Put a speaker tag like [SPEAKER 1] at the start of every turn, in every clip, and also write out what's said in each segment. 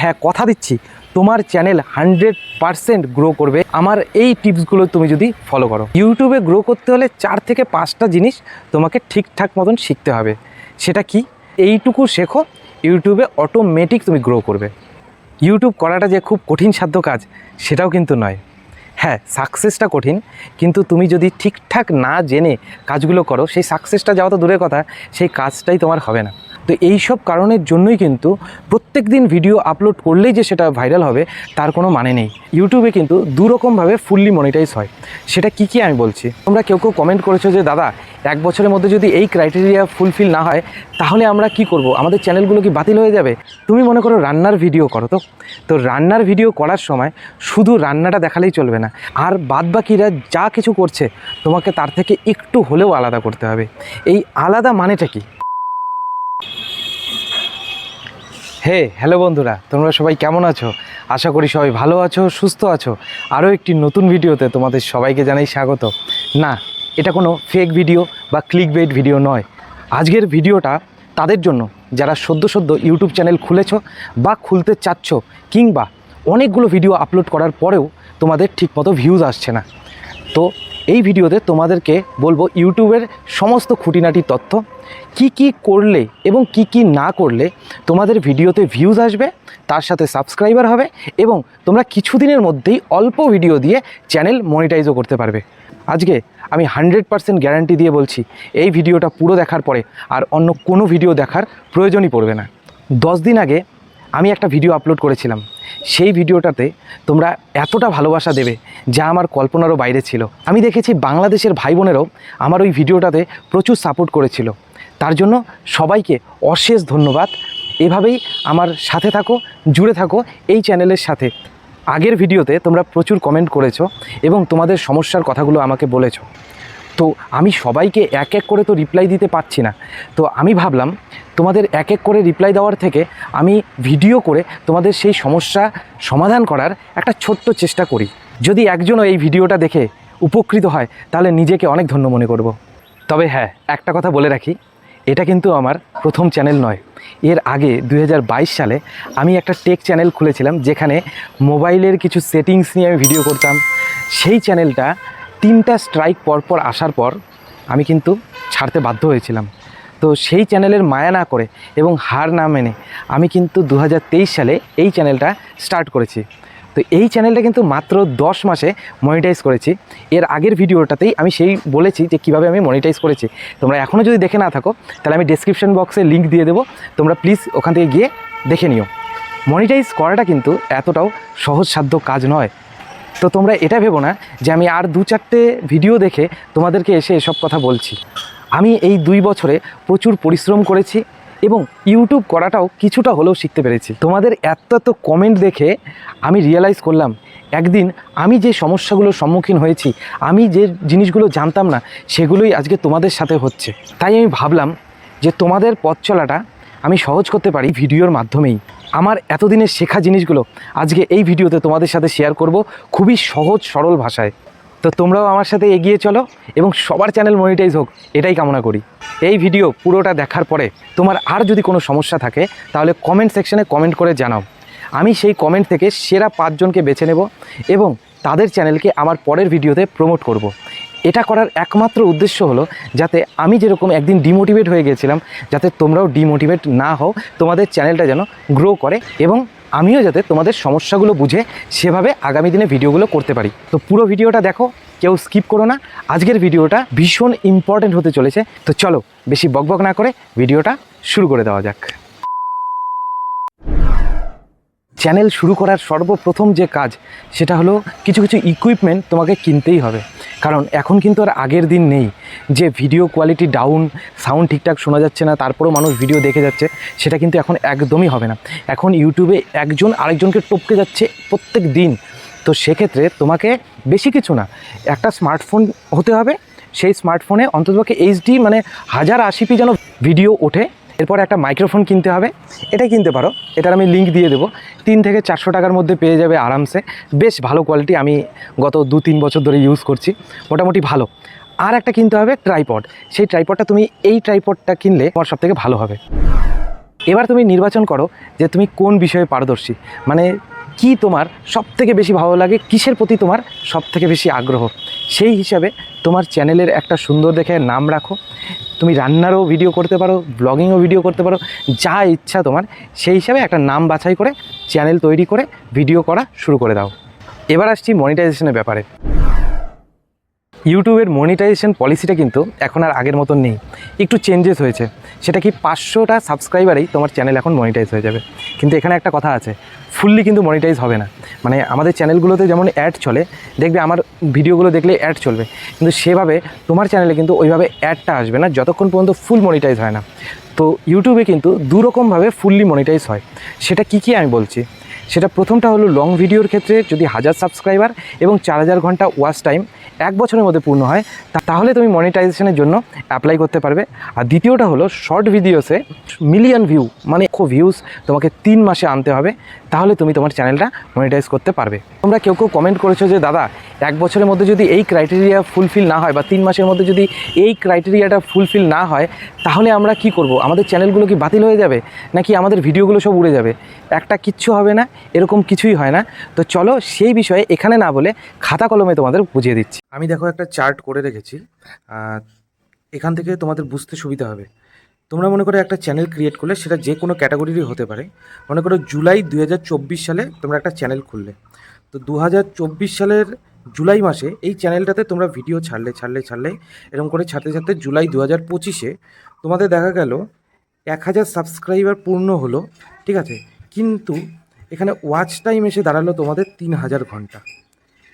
[SPEAKER 1] হ্যাঁ কথা দিচ্ছি। তোমার চ্যানেল হান্ড্রেড পারসেন্ট গ্রো করবে। আমার এই টিপসগুলো তুমি যদি ফলো করো। ইউটিউবে গ্রো করতে হলে চার থেকে পাঁচটা জিনিস তোমাকে ঠিকঠাক মতন শিখতে হবে। সেটা কি? এইটুকু শেখো, ইউটিউবে অটোমেটিক তুমি গ্রো করবে। ইউটিউব করাটা যে খুব কঠিন সাধ্য কাজ, সেটাও কিন্তু নয়। হ্যাঁ সাকসেসটা কঠিন, কিন্তু তুমি যদি ঠিকঠাক না জেনে কাজগুলো করো, সেই সাকসেসটা যাওয়া তো দূরের কথা, সেই কাজটাই তোমার হবে না। তো এই সব কারণের জন্যই কিন্তু প্রত্যেক দিন ভিডিও আপলোড করলেই যে সেটা ভাইরাল হবে, তার কোনো মানে নেই। ইউটিউবে কিন্তু দুরকমভাবে ফুললি মনিটাইজ হয়। সেটা কি কি আমি বলছি? তোমরা কেউ কেউ কমেন্ট করেছ যে, দাদা, এক বছরের মধ্যে যদি এই ক্রাইটেরিয়া ফুলফিল না হয়, তাহলে আমরা কি করব? আমাদের চ্যানেলগুলো কি বাতিল হয়ে যাবে? তুমি মনে করো রান্নার ভিডিও করো তো? তো রান্নার ভিডিও করার সময় শুধু রান্নাটা দেখালেই চলবে না। আর বাদ বাকিরা যা কিছু করছে, তোমাকে তার থেকে একটু হলেও আলাদা করতে হবে। এই আলাদা মানেটা কি? হে হ্যালো বন্ধুরা, তোমরা সবাই কেমন আছো? আশা করি সবাই ভালো আছো, সুস্থ আছো। আরও একটি নতুন ভিডিওতে তোমাদের সবাইকে জানাই স্বাগত। না, এটা কোনো ফেক ভিডিও বা ক্লিক বেট ভিডিও নয়। আজকের ভিডিওটা তাদের জন্য, যারা সদ্য সদ্য ইউটিউব চ্যানেল খুলেছ বা খুলতে চাচ্ছ, কিংবা অনেকগুলো ভিডিও আপলোড করার পরেও তোমাদের ঠিকমতো ভিউজ আসছে না। তো এই ভিডিওতে তোমাদেরকে বলব ইউটিউবের সমস্ত খুঁটিনাটি তথ্য। কি কি করলে এবং কি কি না করলে তোমাদের ভিডিওতে ভিউজ আসবে, তার সাথে সাবস্ক্রাইবার হবে এবং তোমরা কিছুদিনের মধ্যেই অল্প ভিডিও দিয়ে চ্যানেল মনিটাইজও করতে পারবে। আজকে আমি হান্ড্রেড পারসেন্ট গ্যারান্টি দিয়ে বলছি, এই ভিডিওটা পুরো দেখার পরে আর অন্য কোনো ভিডিও দেখার প্রয়োজনই পড়বে না। দশ দিন আগে আমি একটা ভিডিও আপলোড করেছিলাম। সেই ভিডিওটাতে তোমরা এতটা ভালোবাসা দেবে যা আমার কল্পনারও বাইরে ছিল। আমি দেখেছি বাংলাদেশের ভাই বোনেরও আমার ওই ভিডিওটাতে প্রচুর সাপোর্ট করেছিল। তার জন্য সবাইকে অশেষ ধন্যবাদ। এভাবেই আমার সাথে থাকো, জুড়ে থাকো এই চ্যানেলের সাথে। আগের ভিডিওতে তোমরা প্রচুর কমেন্ট করেছ এবং তোমাদের সমস্যার কথাগুলো আমাকে বলেছ। তো আমি সবাইকে এক এক করে তো রিপ্লাই দিতে পারছি না। তো আমি ভাবলাম, তোমাদের এক এক করে রিপ্লাই দেওয়ার থেকে আমি ভিডিও করে তোমাদের সেই সমস্যা সমাধান করার একটা ছোট্ট চেষ্টা করি। যদি একজনও এই ভিডিওটা দেখে উপকৃত হয়, তাহলে নিজেকে অনেক ধন্য মনে করব। তবে হ্যাঁ একটা কথা বলে রাখি, এটা কিন্তু আমার প্রথম চ্যানেল নয়। এর আগে দু হাজার বাইশ সালে আমি একটা টেক চ্যানেল খুলেছিলাম, যেখানে মোবাইলের কিছু সেটিংস নিয়ে আমি ভিডিও করতাম। সেই চ্যানেলটা তিনটা স্ট্রাইক পরপর আসার পর আমি কিন্তু ছাড়তে বাধ্য হয়েছিলাম। তো সেই চ্যানেলের মায়া না করে এবং হার না মেনে আমি কিন্তু দু হাজার তেইশ সালে এই চ্যানেলটা স্টার্ট করেছি। তো এই চ্যানেলটা কিন্তু মাত্র দশ মাসে মনিটাইজ করেছি। এর আগের ভিডিওটাতেই আমি সেই বলেছি যে কীভাবে আমি মনিটাইজ করেছি। তোমরা এখনও যদি দেখে না থাকো, তাহলে আমি ডেসক্রিপশন বক্সে লিঙ্ক দিয়ে দেবো। তোমরা প্লিজ ওখান থেকে গিয়ে দেখে নিও। মনিটাইজ করাটা কিন্তু এতটাও সহজসাধ্য কাজ নয়। তো তোমরা এটা ভেবো না যে আমি আর দু চারটে ভিডিও দেখে তোমাদেরকে এসে এসব কথা বলছি। আমি এই দুই বছরে প্রচুর পরিশ্রম করেছি এবং ইউটিউব করাটাও কিছুটা হলেও শিখতে পেরেছি। তোমাদের এত এত কমেন্ট দেখে আমি রিয়েলাইজ করলাম, একদিন আমি যে সমস্যাগুলোর সম্মুখীন হয়েছি, আমি যে জিনিসগুলো জানতাম না, সেগুলোই আজকে তোমাদের সাথে হচ্ছে। তাই আমি ভাবলাম যে তোমাদের পথ চলাটা আমি সহজ করতে পারি ভিডিওর মাধ্যমেই। আমার এতদিনের শেখা জিনিসগুলো আজকে এই ভিডিওতে তোমাদের সাথে শেয়ার করব খুবই সহজ, সরল ভাষায়। তো তোমরাও আমার সাথে এগিয়ে চলো এবং সবার চ্যানেল মনিটাইজ হোক, এটাই কামনা করি। এই ভিডিও পুরোটা দেখার পরে তোমার আর যদি কোনো সমস্যা থাকে, তাহলে কমেন্ট সেকশনে কমেন্ট করে জানাও। আমি সেই কমেন্ট থেকে সেরা পাঁচজনকে বেছে নেব এবং তাদের চ্যানেলকে আমার পরের ভিডিওতে প্রমোট করব। এটা করার একমাত্র উদ্দেশ্য হলো যাতে আমি যেরকম একদিন ডিমোটিভেট হয়ে গেছিলাম, যাতে তোমরাও ডিমোটিভেট না হও, তোমাদের চ্যানেলটা যেন গ্রো করে এবং আমিও যাতে তোমাদের সমস্যাগুলো বুঝে সেভাবে আগামী দিনে ভিডিওগুলো করতে পারি। তো পুরো ভিডিওটা দেখো, কেউ স্কিপ করো না। আজকের ভিডিওটা ভীষণ ইম্পর্ট্যান্ট হতে চলেছে। তো চলো, বেশি বকবক না করে ভিডিওটা শুরু করে দেওয়া যাক। চ্যানেল শুরু করার সর্বপ্রথম যে কাজ, সেটা হলো কিছু কিছু ইকুইপমেন্ট তোমাকে কিনতেই হবে। কারণ এখন কিন্তু আর আগের দিন নেই। যে ভিডিও কোয়ালিটি ডাউন সাউন্ড ঠিকঠাক শোনা যাচ্ছে না, তারপরেও মানুষ ভিডিও দেখে যাচ্ছে, সেটা কিন্তু এখন একদমই হবে না। এখন ইউটিউবে একজন আরেকজনকে টপকে যাচ্ছে প্রত্যেক দিন। তো সেক্ষেত্রে তোমাকে বেশি কিছু না, একটা স্মার্টফোন হতে হবে। সেই স্মার্টফোনে অন্ততপক্ষে এইচডি মানে হাজার আশিপি যেন ভিডিও ওঠে। এরপর একটা মাইক্রোফোন কিনতে হবে। এটাই কিনতে পারো। এটার আমি লিঙ্ক দিয়ে দেবো। তিন থেকে চারশো টাকার মধ্যে পেয়ে যাবে আরামসে। বেশ ভালো কোয়ালিটি আমি গত দু তিন বছর ধরে ইউজ করছি। মোটামুটি ভালো। আর একটা কিনতে হবে ট্রাইপড সেই ট্রাইপডটা তুমি এই ট্রাইপডটা কিনলে তোমার সব থেকে ভালো হবে। এবার তুমি নির্বাচন করো যে তুমি কোন বিষয়ে পারদর্শী। মানে কি তোমার সব থেকে বেশি ভালো লাগে? কিসের প্রতি তোমার সব থেকে বেশি আগ্রহ? সেই হিসাবে তোমার চ্যানেলের একটা সুন্দর দেখে নাম রাখো। তুমি রান্নারও ভিডিও করতে পারো ব্লগিংও ভিডিও করতে পারো, যা ইচ্ছা তোমার, সেই হিসাবে একটা নাম বাছাই করে চ্যানেল তৈরি করে ভিডিও করা শুরু করে দাও। এবার আসছি মনিটাইজেশনের ব্যাপারে। ইউটিউবের মনিটাইজেশন পলিসিটা কিন্তু এখন আর আগের মতন নেই। একটু চেঞ্জেস হয়েছে। সেটা কি পাঁচশোটা সাবস্ক্রাইবারেই তোমার চ্যানেল এখন মনিটাইজ হয়ে যাবে? কিন্তু এখানে একটা কথা আছে ফুললি কিন্তু মনিটাইজ হবে না। মানে আমাদের চ্যানেলগুলোতে যেমন অ্যাড চলে, দেখবে আমার ভিডিওগুলো দেখলে অ্যাড চলবে। কিন্তু সেভাবে তোমার চ্যানেলে কিন্তু ওইভাবে অ্যাডটা আসবে না, যতক্ষণ পর্যন্ত ফুল মনিটাইজ হয় না। তো ইউটিউবে কিন্তু দুরকমভাবে ফুললি মনিটাইজ হয়। সেটা কি কি আমি বলছি? সেটা প্রথমটা হলো লং ভিডিওর ক্ষেত্রে যদি হাজার সাবস্ক্রাইবার এবং চার হাজার ঘণ্টা ওয়াচ টাইম এক বছরের মধ্যে পূর্ণ হয় তাহলে তুমি মনিটাইজেশনের জন্য অ্যাপ্লাই করতে পারবে। আর দ্বিতীয়টা হলো শর্ট ভিডিওসে মিলিয়ন ভিউ মানে ভিউজ তোমাকে তিন মাসে আনতে হবে। তাহলে তুমি তোমার চ্যানেলটা মনিটাইজ করতে পারবে। তোমরা কেউ কেউ কমেন্ট করেছ যে, দাদা, এক বছরের মধ্যে যদি এই ক্রাইটেরিয়া ফুলফিল না হয় বা তিন মাসের মধ্যে যদি এই ক্রাইটেরিয়াটা ফুলফিল না হয়, তাহলে আমরা কি করব? আমাদের চ্যানেলগুলো কি বাতিল হয়ে যাবে? নাকি আমাদের ভিডিওগুলো সব উড়ে যাবে? একটা কিচ্ছু হবে না, এরকম কিছুই হয় না। তো চলো সেই বিষয়ে এখানে না বলে খাতা কলমে তোমাদের বুঝিয়ে দিচ্ছি। আমি দেখো একটা চার্ট করে রেখেছি। এখান থেকে তোমাদের বুঝতে সুবিধা হবে। তোমরা মনে করো একটা চ্যানেল ক্রিয়েট করলে সেটা যে কোনো ক্যাটাগরিরই হতে পারে। মনে করো জুলাই দু হাজার চব্বিশ সালে তোমরা একটা চ্যানেল খুললে। তো দু হাজার চব্বিশ সালের জুলাই মাসে এই চ্যানেলটাতে তোমরা ভিডিও ছাড়লে ছাড়লে ছাড়লে, এরকম করে ছাড়তে ছাড়তে জুলাই দু হাজার পঁচিশে তোমাদের দেখা গেল এক হাজার সাবস্ক্রাইবার পূর্ণ হলো, ঠিক আছে? কিন্তু এখানে ওয়াচ টাইম এসে দাঁড়াল তোমাদের তিন হাজার ঘণ্টা।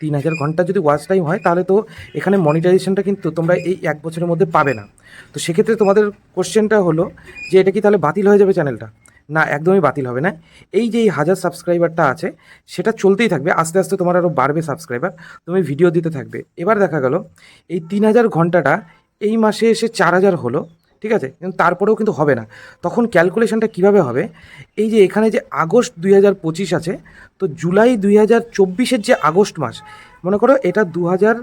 [SPEAKER 1] তিন হাজার ঘণ্টা যদি ওয়াচ টাইম হয়, তাহলে তো এখানে মনিটাইজেশনটা কিন্তু তোমরা এই এক বছরের মধ্যে পাবে না। তো সেক্ষেত্রে তোমাদের কোশ্চেনটা হলো যে এটা কি তাহলে বাতিল হয়ে যাবে চ্যানেলটা না, একদমই বাতিল হবে না। এই যে এই হাজার সাবস্ক্রাইবারটা আছে, সেটা চলতেই থাকবে। আস্তে আস্তে তোমার আরও বাড়বে সাবস্ক্রাইবার তুমি ভিডিও দিতে থাকবে। এবার দেখা গেল, এই তিন হাজার ঘন্টাটা এই মাসে এসে চার হাজার হলো। ঠিক আছে? কিন্তু তারপরেও কিন্তু হবে না। তখন ক্যালকুলেশনটা কীভাবে হবে? এই যে এখানে যে আগস্ট দুই হাজার পঁচিশ আছে, তো জুলাই দুই হাজার চব্বিশের যে আগস্ট মাস, মনে করো এটা দু হাজার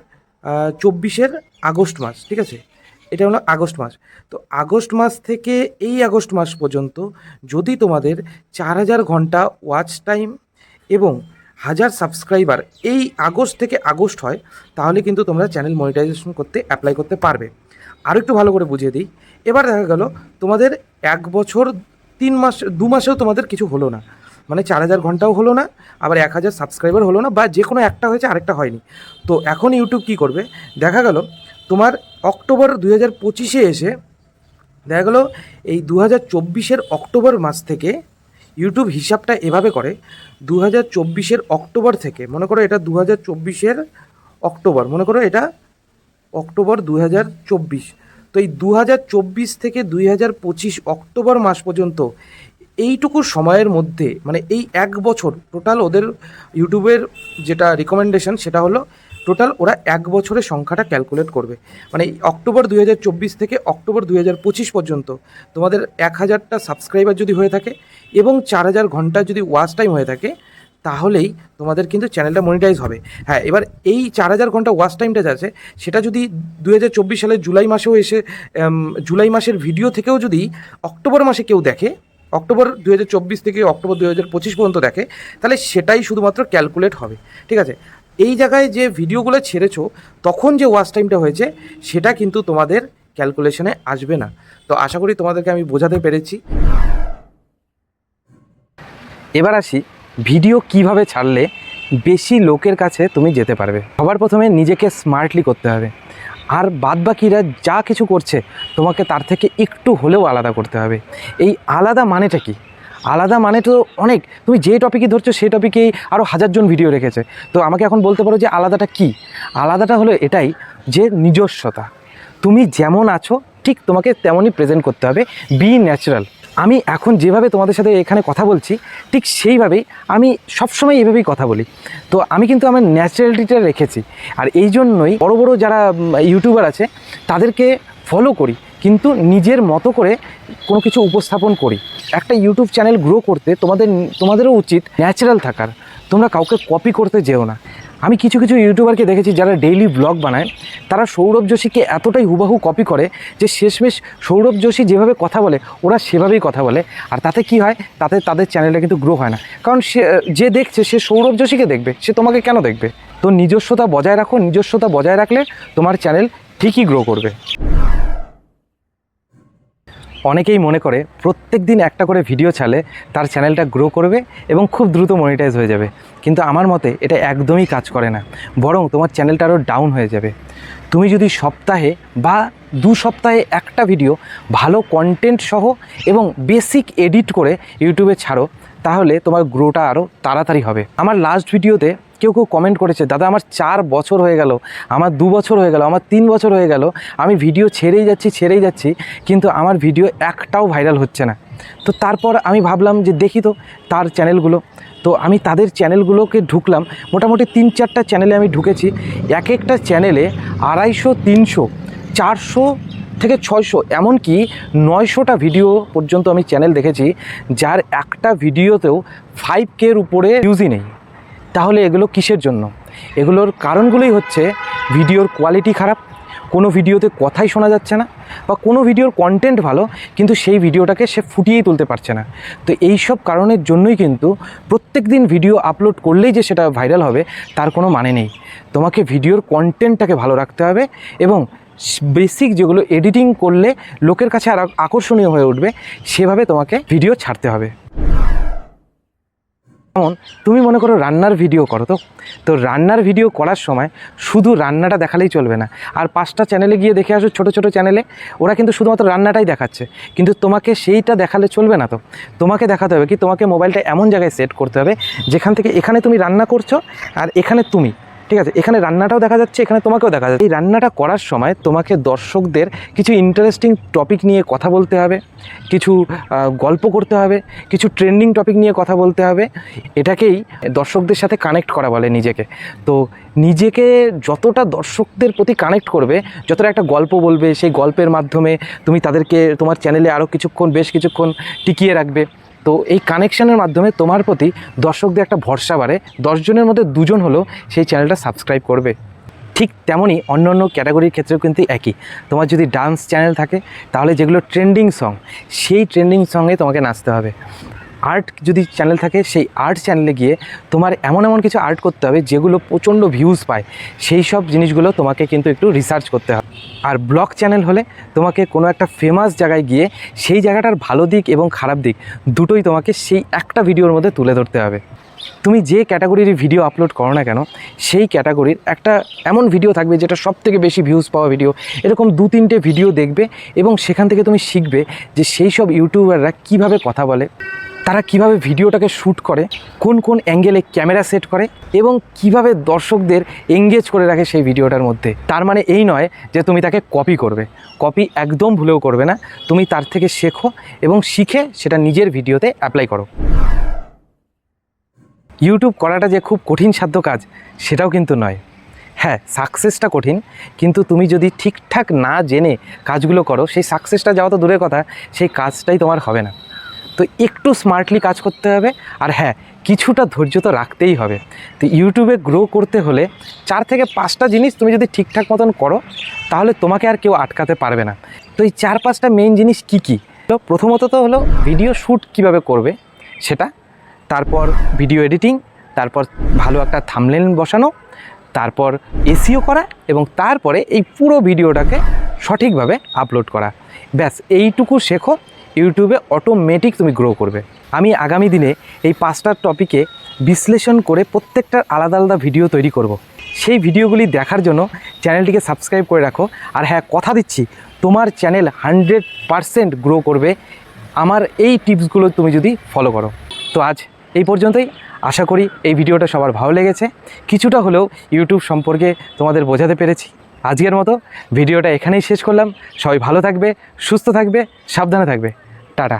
[SPEAKER 1] চব্বিশের আগস্ট মাস, ঠিক আছে? এটা হলো আগস্ট মাস। তো আগস্ট মাস থেকে এই আগস্ট মাস পর্যন্ত যদি তোমাদের চার হাজার ঘণ্টা ওয়াচ টাইম এবং হাজার সাবস্ক্রাইবার এই আগস্ট থেকে আগস্ট হয়, তাহলে কিন্তু তোমরা চ্যানেল মনিটাইজেশন করতে অ্যাপ্লাই করতে পারবে। আরও একটু ভালো করে বুঝিয়ে দিই। এবার দেখা গেল, তোমাদের এক বছর, তিন মাস, দু মাসেও তোমাদের কিছু হলো না। মানে চার হাজার ঘন্টাও হলো না, আবার এক হাজার সাবস্ক্রাইবার হলো না, বা যে কোনো একটা হয়েছে, আরেকটা হয়নি। তো এখন ইউটিউব কী করবে? দেখা গেল, তোমার অক্টোবর দুই হাজার পঁচিশে এসে দেখা গেল, এই দু হাজার চব্বিশের অক্টোবর মাস থেকে ইউটিউব হিসাবটা এভাবে করে দু হাজার চব্বিশের অক্টোবর থেকে, মনে করো এটা দু হাজার চব্বিশের অক্টোবর, মনে করো এটা অক্টোবর দু হাজার চব্বিশ। তো এই দু হাজার চব্বিশ থেকে দুই হাজার পঁচিশ অক্টোবর মাস পর্যন্ত এইটুকু সময়ের মধ্যে মানে এই এক বছর টোটাল ওদের ইউটিউবের যেটা রিকমেন্ডেশন সেটা হলো টোটাল ওরা এক বছরের সংখ্যাটা ক্যালকুলেট করবে। মানে অক্টোবর দুই হাজার চব্বিশ থেকে অক্টোবর দুই হাজার পঁচিশ পর্যন্ত তোমাদের এক হাজারটা সাবস্ক্রাইবার যদি হয়ে থাকে এবং চার হাজার ঘণ্টা যদি ওয়াচ টাইম হয়ে থাকে তাহলেই তোমাদের কিন্তু চ্যানেলটা মনিটাইজ হবে। হ্যাঁ এবার এই চার হাজার ঘণ্টা ওয়াচ টাইমটা যাচ্ছে সেটা যদি দু হাজার চব্বিশ সালের জুলাই মাসেও এসে জুলাই মাসের ভিডিও থেকেও যদি অক্টোবর মাসে কেউ দেখে, অক্টোবর দু হাজার চব্বিশ থেকে অক্টোবর দু হাজার পঁচিশ পর্যন্ত দেখে, তাহলে সেটাই শুধুমাত্র ক্যালকুলেট হবে। ঠিক আছে? এই জায়গায় যে ভিডিওগুলো ছেড়েছো, তখন যে ওয়াচ টাইমটা হয়েছে, সেটা কিন্তু তোমাদের ক্যালকুলেশনে আসবে না। তো আশা করি তোমাদেরকে আমি বোঝাতে পেরেছি। এবার আসি ভিডিও কীভাবে ছাড়লে বেশি লোকের কাছে তুমি যেতে পারবে? সবার প্রথমে নিজেকে স্মার্টলি করতে হবে। আর বাদবাকিরা যা কিছু করছে, তোমাকে তার থেকে একটু হলেও আলাদা করতে হবে। এই আলাদা মানেটা কি? আলাদা মানে তো অনেক। তুমি যে টপিকে ধরছো, সেই টপিকেই আরও হাজারজন ভিডিও রেখেছে। তো আমাকে এখন বলতে পারো যে আলাদাটা কি? আলাদাটা হলো এটাই যে নিজস্বতা। তুমি যেমন আছো, ঠিক তোমাকে তেমনই প্রেজেন্ট করতে হবে। বি ন্যাচারাল আমি এখন যেভাবে তোমাদের সাথে এখানে কথা বলছি, ঠিক সেইভাবেই আমি সবসময় এইভাবেই কথা বলি। তো আমি কিন্তু আমার ন্যাচারালিটিটা রেখেছি। আর এই জন্যই বড় বড় যারা ইউটিউবার আছে, তাদেরকে ফলো করি, কিন্তু নিজের মতো করে কোনো কিছু উপস্থাপন করি। একটা ইউটিউব চ্যানেল গ্রো করতে তোমাদের, তোমাদেরও উচিত ন্যাচারাল থাকার। তোমরা কাউকে কপি করতে যেও না। আমি কিছু কিছু ইউটিউবারকে দেখেছি যারা ডেইলি ব্লগ বানায়। তারা সৌরভ যোশীকে এতটাই হুবাহু কপি করে যে শেষমেশ সৌরভ যোশী যেভাবে কথা বলে, ওরা সেভাবেই কথা বলে। আর তাতে কি হয়? তাতে তাদের চ্যানেলটা কিন্তু গ্রো হয় না। কারণ সে, যে দেখছে, সে সৌরভ যোশীকে দেখবে, সে তোমাকে কেন দেখবে? তো নিজস্বতা বজায় রাখো, নিজস্বতা বজায় রাখলে তোমার চ্যানেল ঠিকই গ্রো করবে। অনেকেই মনে করে প্রত্যেক দিন একটা করে ভিডিও ছাড়লে তার চ্যানেলটা গ্রো করবে এবং খুব দ্রুত মনিটাইজ হয়ে যাবে। কিন্তু আমার মতে এটা একদমই কাজ করে না। বরং তোমার চ্যানেলটা আরও ডাউন হয়ে যাবে। তুমি যদি সপ্তাহে বা দু সপ্তাহে একটা ভিডিও ভালো কন্টেন্ট সহ এবং বেসিক এডিট করে ইউটিউবে ছাড়ো, তাহলে তোমার গ্রোটা আরও তাড়াতাড়ি হবে। আমার লাস্ট ভিডিওতে কেউ কেউ কমেন্ট করেছে, দাদা, আমার চার বছর হয়ে গেল, আমার দু বছর হয়ে গেল, আমার তিন বছর হয়ে গেল, আমি ভিডিও ছেড়েই যাচ্ছি ছেড়েই যাচ্ছি, কিন্তু আমার ভিডিও একটাও ভাইরাল হচ্ছে না। তো তারপর আমি ভাবলাম যে, দেখি তো তার চ্যানেলগুলো তো আমি তাদের চ্যানেলগুলোকে ঢুকলাম, মোটামুটি তিন চারটা চ্যানেলে আমি ঢুকেছি, এক একটা চ্যানেলে আড়াইশো, তিনশো, চারশো থেকে ছয়শো, এমনকি নয়শোটা ভিডিও পর্যন্ত আমি চ্যানেল দেখেছি, যার একটা ভিডিওতেও ফাইভ কের উপরে ইউজই নেই। তাহলে এগুলো কিসের জন্য? এগুলোর কারণগুলোই হচ্ছে ভিডিওর কোয়ালিটি খারাপ, কোনো ভিডিওতে কথাই শোনা যাচ্ছে না বা কোনো ভিডিওর কন্টেন্ট ভালো, কিন্তু সেই ভিডিওটাকে সে ফুটিয়েই তুলতে পারছে না। তো এই সব কারণের জন্যই কিন্তু প্রত্যেক দিন ভিডিও আপলোড করলেই যে সেটা ভাইরাল হবে, তার কোনো মানে নেই। তোমাকে ভিডিওর কন্টেন্টটাকে ভালো রাখতে হবে এবং বেসিক যেগুলো এডিটিং করলে লোকের কাছে আর আকর্ষণীয় হয়ে উঠবে, সেভাবে তোমাকে ভিডিও ছাড়তে হবে। যেমন তুমি মনে করো রান্নার ভিডিও করো তো তো রান্নার ভিডিও করার সময় শুধু রান্নাটা দেখালেই চলবে না। আর পাঁচটা চ্যানেলে গিয়ে দেখে আসো ছোট ছোট চ্যানেলে ওরা কিন্তু শুধুমাত্র রান্নাটাই দেখাচ্ছে। কিন্তু তোমাকে সেইটা দেখালে চলবে না তো। তোমাকে দেখাতে হবে কি তোমাকে মোবাইলটা এমন জায়গায় সেট করতে হবে যেখান থেকে এখানে তুমি রান্না করছ আর এখানে তুমি। ঠিক আছে, এখানে রান্নাটাও দেখা যাচ্ছে, এখানে তোমাকেও দেখা যাচ্ছে। এই রান্নাটা করার সময় তোমাকে দর্শকদের কিছু ইন্টারেস্টিং টপিক নিয়ে কথা বলতে হবে, কিছু গল্প করতে হবে, কিছু ট্রেন্ডিং টপিক নিয়ে কথা বলতে হবে। এটাকেই দর্শকদের সাথে কানেক্ট করা বলে নিজেকে। তো নিজেকে যতটা দর্শকদের প্রতি কানেক্ট করবে, যতটা একটা গল্প বলবে, সেই গল্পের মাধ্যমে তুমি তাদেরকে, তোমার চ্যানেলে আরও কিছুক্ষণ, বেশ কিছুক্ষণ টিকিয়ে রাখবে। তো এই কানেকশানের মাধ্যমে তোমার প্রতি দর্শকদের একটা ভরসা বাড়ে। দশজনের মধ্যে দুজন হলেও সেই চ্যানেলটা সাবস্ক্রাইব করবে। ঠিক তেমনই অন্য অন্য ক্যাটাগরির ক্ষেত্রেও কিন্তু একই। তোমার যদি ডান্স চ্যানেল থাকে, তাহলে যেগুলো ট্রেন্ডিং সং সেই ট্রেন্ডিং সঙ্গে তোমাকে নাচতে হবে। আর্ট যদি চ্যানেল থাকে, সেই আর্ট চ্যানেলে গিয়ে তোমার এমন এমন কিছু আর্ট করতে হবে, যেগুলো প্রচণ্ড ভিউজ পায়। সেই সব জিনিসগুলো তোমাকে কিন্তু একটু রিসার্চ করতে হবে। আর ব্লগ চ্যানেল হলে তোমাকে কোনো একটা ফেমাস জায়গায় গিয়ে সেই জায়গাটার ভালো দিক এবং খারাপ দিক দুটোই তোমাকে সেই একটা ভিডিওর মধ্যে তুলে ধরতে হবে। তুমি যে ক্যাটাগরির ভিডিও আপলোড করো না কেন, সেই ক্যাটাগরির একটা এমন ভিডিও থাকবে যেটা সব থেকে বেশি ভিউজ পাওয়া ভিডিও এরকম দু তিনটে ভিডিও দেখবে এবং সেখান থেকে তুমি শিখবে যে সেই সব ইউটিউবাররা কীভাবে কথা বলে। তারা কীভাবে ভিডিওটাকে শ্যুট করে, কোন কোন অ্যাঙ্গেলে ক্যামেরা সেট করে এবং কীভাবে দর্শকদের এঙ্গেজ করে রাখে সেই ভিডিওটার মধ্যে। তার মানে এই নয় যে তুমি তাকে কপি করবে। কপি একদম ভুলেও করবে না। তুমি তার থেকে শেখো এবং শিখে সেটা নিজের ভিডিওতে অ্যাপ্লাই করো। ইউটিউব করাটা যে খুব কঠিন সাধ্য কাজ, সেটাও কিন্তু নয়। হ্যাঁ সাকসেসটা কঠিন, কিন্তু তুমি যদি ঠিকঠাক না জেনে কাজগুলো করো, সেই সাকসেসটা যাওয়া তো দূরের কথা, সেই কাজটাই তোমার হবে না। তো একটু স্মার্টলি কাজ করতে হবে। আর হ্যাঁ কিছুটা ধৈর্য তো রাখতেই হবে। তো ইউটিউবে গ্রো করতে হলে চার থেকে পাঁচটা জিনিস তুমি যদি ঠিকঠাক মতন করো, তাহলে তোমাকে আর কেউ আটকাতে পারবে না। তো এই চার পাঁচটা মেইন জিনিস কি কি? তো প্রথমত তো হলো ভিডিও শ্যুট কীভাবে করবে সেটা, তারপর ভিডিও এডিটিং তারপর ভালো একটা থামলেন বসানো, তারপর এসিও করা এবং তারপরে এই পুরো ভিডিওটাকে সঠিকভাবে আপলোড করা। ব্যাস, এইটুকু শেখো। ইউটিউবে অটোমেটিক তুমি গ্রো করবে। আমি আগামী দিনে এই পাঁচটা টপিকে বিশ্লেষণ করে প্রত্যেকটার আলাদা আলাদা ভিডিও তৈরি করব। সেই ভিডিওগুলি দেখার জন্য চ্যানেলটিকে সাবস্ক্রাইব করে রাখো। আর হ্যাঁ কথা দিচ্ছি, তোমার চ্যানেল হান্ড্রেড পারসেন্ট গ্রো করবে। আমার এই টিপসগুলো তুমি যদি ফলো করো। তো আজ এই পর্যন্তই। আশা করি এই ভিডিওটা সবার ভালো লেগেছে। কিছুটা হলেও ইউটিউব সম্পর্কে তোমাদের বোঝাতে পেরেছি। আজকের মতো ভিডিওটা এখানেই শেষ করলাম। সবাই ভালো থাকবে, সুস্থ থাকবে, সাবধানে থাকবে। টাটা